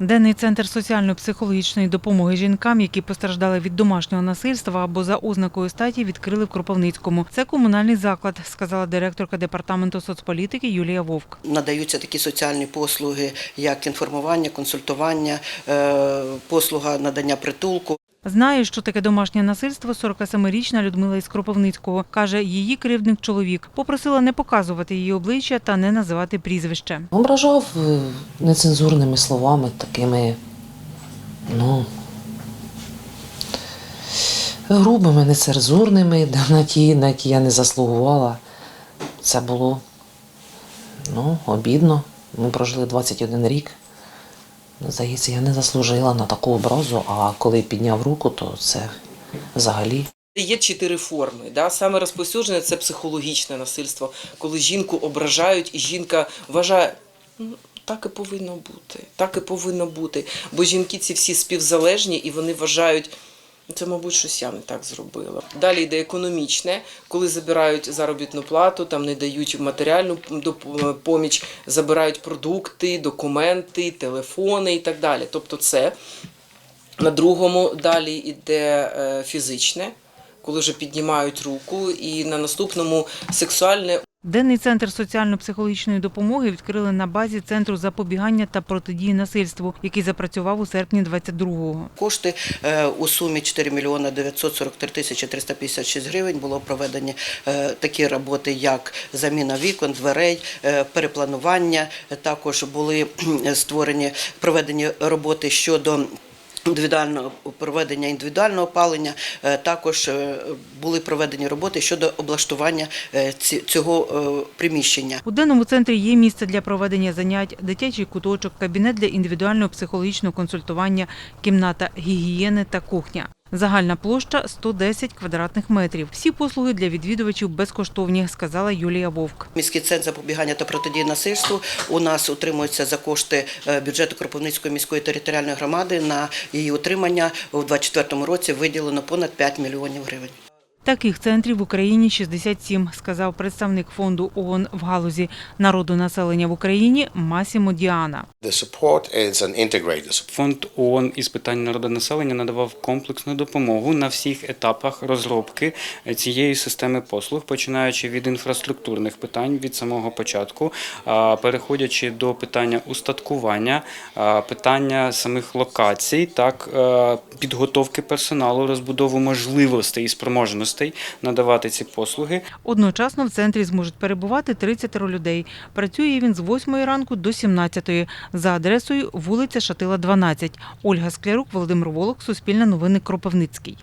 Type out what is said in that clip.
Денний центр соціально-психологічної допомоги жінкам, які постраждали від домашнього насильства або за ознакою статі, відкрили в Кропивницькому. Це комунальний заклад, сказала директорка департаменту соцполітики Юлія Вовк. Надаються такі соціальні послуги, як інформування, консультування, е, послуга надання притулку. Знає, що таке домашнє насильство 47-річна Людмила із Кропивницького. Каже, її кривдник чоловік. Попросила не показувати її обличчя та не називати прізвище. Ображав е, нецензурними словами, такими, ну, грубими, нецензурними, на ті, на які я не заслугувала. Це було ну, обідно. Ми прожили 21 рік. Здається, я не заслужила на таку образу, а коли підняв руку, то це взагалі. Є чотири форми. Да? Саме розповсюджене це психологічне насильство, коли жінку ображають, і жінка вважає. «Ну, Так і повинно бути, так і повинно бути. Бо жінки ці всі співзалежні і вони вважають, це, мабуть, щось я не так зробила. Далі йде економічне, коли забирають заробітну плату, там не дають матеріальну поміч, забирають продукти, документи, телефони і так далі. Тобто це на другому далі йде е, фізичне, коли вже піднімають руку, і на наступному сексуальне Денний центр соціально-психологічної допомоги відкрили на базі центру запобігання та протидії насильству, який запрацював у серпні 22-го. Кошти е, у сумі 4 мільйони 943 тисячі 356 гривень було проведені е, такі роботи, як заміна вікон, дверей, е, перепланування. Також були створені проведені роботи щодо. Індивідуального проведення індивідуального опалення Е, також е, були проведені роботи щодо облаштування е, цього приміщення. У денному центрі є місце для проведення занять, дитячий куточок, кабінет для індивідуального психологічного консультування, кімната гігієни та кухня. Загальна площа 110 квадратних метрів. Всі послуги для відвідувачів безкоштовні, сказала Юлія Вовк. Міський центр запобігання та протидії насильству у нас утримується за кошти е, бюджету Кропивницької міської територіальної громади. На її утримання у 2024 році виділено понад 5 мільйонів гривень. Таких центрів в Україні 67, сказав представник фонду ООН в галузі народу населення в Україні Масімо Діана. Фонд ООН із питань народонаселення надавав комплексну допомогу на всіх етапах розробки цієї системи послуг, починаючи від інфраструктурних питань від самого початку, переходячи до питання устаткування, питання самих локацій, так е, підготовки персоналу, розбудову можливостей і спроможностей надавати ці послуги. Одночасно в центрі зможуть перебувати 30 людей. Працює він з 8 ранку до 17 за адресою вулиця Шатила, 12. Ольга Склярук, Володимир Волок, Суспільне новини Кропивницький.